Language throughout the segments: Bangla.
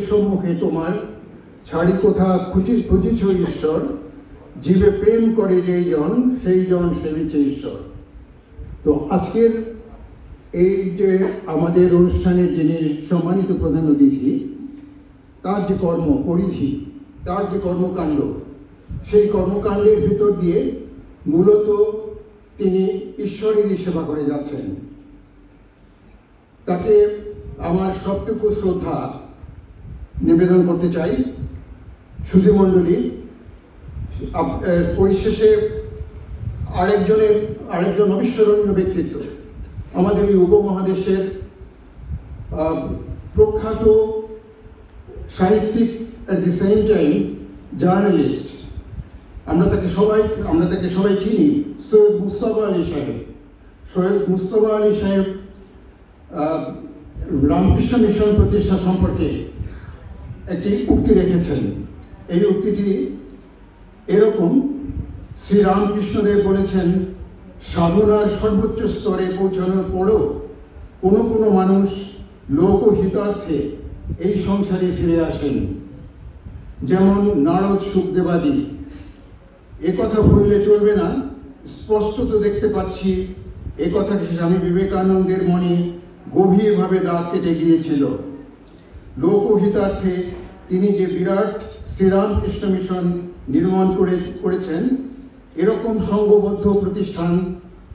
সম্মুখে তোমার ছাড়ি কোথা খুঁজি খুঁজিছ ঈশ্বর? জীবে প্রেম করে যেই জন, সেই জন সেবিছে ঈশ্বর। তো আজকের এই যে আমাদের অনুষ্ঠানের যিনি সম্মানিত প্রধান অতিথি, তার যে কর্ম পরিধি, তার যে কর্মকাণ্ড, সেই কর্মকাণ্ডের ভিতর দিয়ে মূলত তিনি ঈশ্বরেরই সেবা করে যাচ্ছেন। তাকে আমার সবটুকু শ্রদ্ধা নিবেদন করতে চাই। সুধীমণ্ডলী পরিশেষে আরেকজনের, আরেকজন অবিস্মরণীয় ব্যক্তিত্ব আমাদের এই উপমহাদেশের প্রখ্যাত সাহিত্যিক at the same time journalist আমরা তাকে সবাই, আমরা তাকে সবাই চিনি, সৈয়দ মুস্তফা আলী সাহেব। সৈয়দ মুস্তফা আলী সাহেব রামকৃষ্ণ মিশন প্রতিষ্ঠা সম্পর্কে একটি উক্তি রেখেছেন, এই উক্তিটি এরকম শ্রী রামকৃষ্ণদেব বলেছেন, সাধনার সর্বোচ্চ স্তরে পৌঁছানোর পরও কোনো কোনো মানুষ লোকহিতার্থে এই সংসারে ফিরে আসেন। যেমন নারদ সুখদেবাদী কথা বললে চলবে না, স্পষ্টত দেখতে পাচ্ছি, এ কথাটি স্বামী বিবেকানন্দের মনে গভীরভাবে দাগ কেটে গিয়েছিল। লোকহিতার্থে তিনি যে বিরাট শ্রীরামকৃষ্ণ মিশন নির্মাণ করে, করেছেন, এরকম সংঘবদ্ধ প্রতিষ্ঠান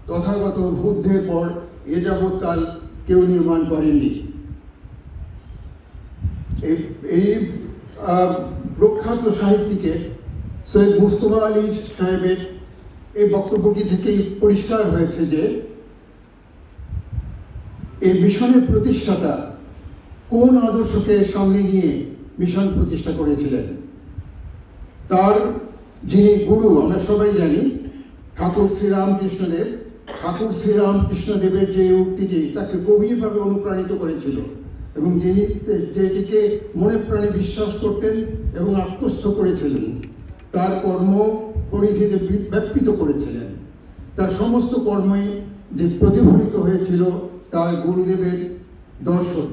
তথাগত বুদ্ধের পর এ যাবৎকাল কেউ নির্মাণ করেননি। এই প্রখ্যাত সাহিত্যিকের সৈয়দ মুস্তফা আলী সাহেবের এই বক্তব্যটি থেকেই পরিষ্কার হয়েছে যে এই মিশনের প্রতিষ্ঠাতা কোন আদর্শকে সামনে নিয়ে মিশন প্রতিষ্ঠা করেছিলেন। তার যিনি গুরু, আমরা সবাই জানি, ঠাকুর শ্রীরামকৃষ্ণদেব ঠাকুর শ্রীরামকৃষ্ণদেবের যে উক্তিটি, তাকে গভীরভাবে অনুপ্রাণিত করেছিল এবং যিনি যেটিকে মনে প্রাণে বিশ্বাস করতেন এবং আত্মস্থ করেছিলেন, তার কর্ম পরিধিতে ব্যাপৃত করেছিলেন। তার সমস্ত কর্মে যে প্রতিফলিত হয়েছিল তার গুরুদেবের দর্শন।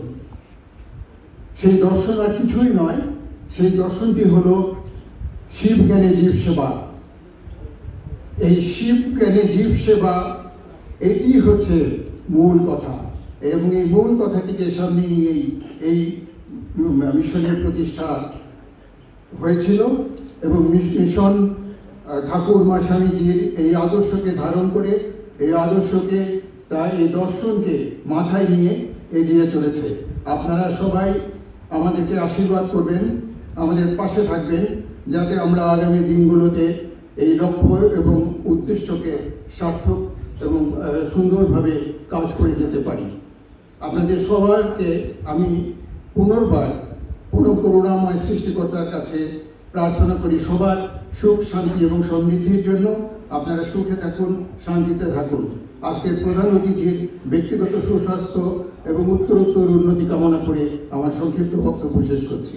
সেই দর্শন আর কিছুই নয়, সেই দর্শনটি হলো শিব জ্ঞানে জীব সেবা। এই শিব জ্ঞানে জীব সেবা, এটি হচ্ছে মূল কথা। এবং এই মূল কথাটিকে সামনে নিয়েই এই মিশনের প্রতিষ্ঠা হয়েছিল এবং মিশ- মিশন ঠাকুর মা স্বামীজির এই আদর্শকে ধারণ করে, এই আদর্শকে তা এই দর্শনকে মাথায় নিয়ে এগিয়ে চলেছে। আপনারা সবাই আমাদেরকে আশীর্বাদ করবেন, আমাদের পাশে থাকবেন, যাতে আমরা আগামী দিনগুলোতে এই লক্ষ্য এবং উদ্দেশ্যকে সার্থক এবং সুন্দরভাবে কাজ করে যেতে পারি। আপনাদের সবাইকে আমি পুনর্বার পুরো করুণাময় সৃষ্টিকর্তার কাছে প্রার্থনা করি, সবার সুখ, শান্তি এবং সমৃদ্ধির জন্য। আপনারা সুখে থাকুন, শান্তিতে থাকুন। আজকের প্রধান অতিথির ব্যক্তিগত সুস্বাস্থ্য এবং উত্তরোত্তর উন্নতি কামনা করে আমার সংক্ষিপ্ত বক্তব্য শেষ করছি।